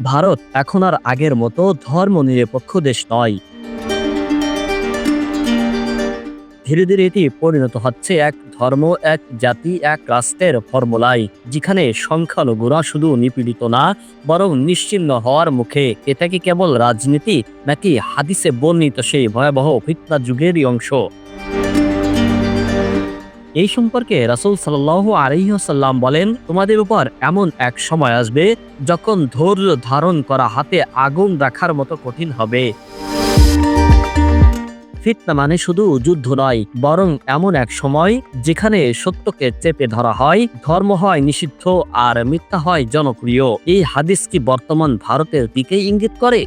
ভারত এখন আর আগের মতো ধর্ম নিরপেক্ষ দেশ নয়। ধীরে ধীরে এটি পরিণত হচ্ছে এক ধর্ম, এক জাতি, এক রাষ্ট্রের ফর্মুলায়, যেখানে সংখ্যালঘুরা শুধু নিপীড়িত না, বরং নিশ্চিহ্ন হওয়ার মুখে। এটা কি কেবল রাজনীতি, নাকি হাদিসে বর্ণিত সেই ভয়াবহ ফিতনা যুগেরই অংশ? এই সম্পর্কে রাসূল সাল্লাল্লাহু আলাইহি ওয়াসাল্লাম বলেন, তোমাদের উপর এমন এক সময় আসবে যখন ধৈর্য ধারণ করা হাতে আগুন রাখার মতো কঠিন হবে। ফিতনা মানে শুধু যুদ্ধ নয়, বরং এমন এক সময় যেখানে সত্যকে চেপে ধরা হয়, ধর্ম হয় নিষিদ্ধ আর মিথ্যা হয় জনপ্রিয়। এই হাদিস কি বর্তমান ভারতের দিকেই ইঙ্গিত করে?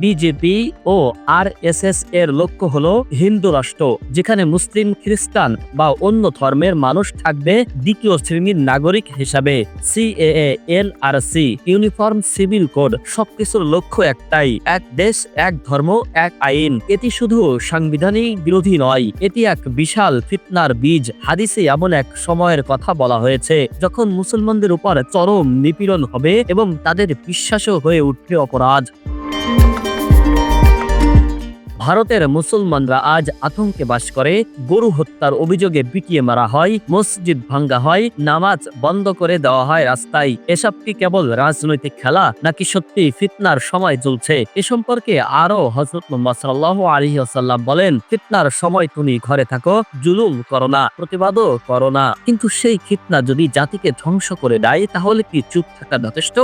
বিজেপি ও আরএসএস এর লক্ষ্য হল হিন্দু রাষ্ট্র, যেখানে মুসলিম, খ্রিস্টান বা অন্য ধর্মের মানুষ থাকবে দ্বিতীয় শ্রেণির নাগরিক হিসাবে। CAA L R C uniform, civil code সবকিছুর লক্ষ্য একটাই, এক দেশ, এক ধর্ম, এক আইন। এটি শুধু সাংবিধানিক বিরোধী নয়, এটি এক বিশাল ফিতনার বীজ। হাদিসে এমন এক সময়ের কথা বলা হয়েছে, যখন মুসলমানদের উপর চরম নিপীড়ন হবে এবং তাদের বিশ্বাসও হয়ে উঠবে অপরাধ। ভারতের মুসলমানরা আজ আতঙ্কে বাস করে, গরু হত্যার অভিযোগে পিটিয়ে মারা হয়, মসজিদ ভাঙ্গা হয়, নামাজ বন্ধ করে দেওয়া হয় রাস্তায়। এসব কি কেবল রাজনৈতিক খেলা, নাকি সত্যি ফিতনার সময় চলছে? এ সম্পর্কে আরও হজরত মোহাম্মদ সাল্লাহ আলী আসাল্লাম বলেন, ফিতনার সময় তুমি ঘরে থাকো, জুলুম করো না, প্রতিবাদও করো না। কিন্তু সেই ফিতনা যদি জাতিকে ধ্বংস করে দেয়, তাহলে কি চুপ থাকা যথেষ্ট?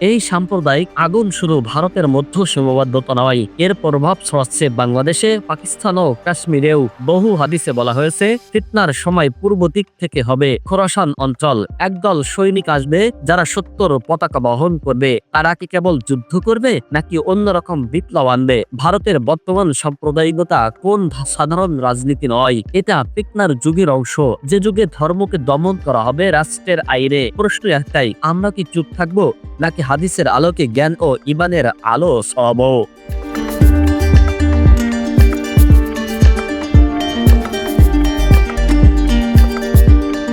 এই সাম্প্রদায়িক আগুন শুধু ভারতের মধ্য সীমাবদ্ধতা নয়। এর প্রভাব ছড়াচ্ছে বাংলাদেশে, পাকিস্তান ও কাশ্মীরেও। বহু হাদিসে বলা হয়েছে, ফিতনার সময় পূর্ব দিক থেকে হবে খোরাসান অঞ্চল। একদল সৈনিক আসবে যারা সত্তর পতাকা বহন করবে। তারা কি কেবল যুদ্ধ করবে, নাকি অন্যরকম বিপ্লব আনবে? ভারতের বর্তমান সাম্প্রদায়িকতা কোন সাধারণ রাজনীতি নয়? এটা ফিতনার যুগের অংশ। যে যুগে ধর্মকে দমন করা হবে রাষ্ট্রের আইরে প্রশ্ন একটাই, আমরা কি চুপ থাকব, নাকি হাদিসের আলোকে জ্ঞান ও ইমানের আলো সব।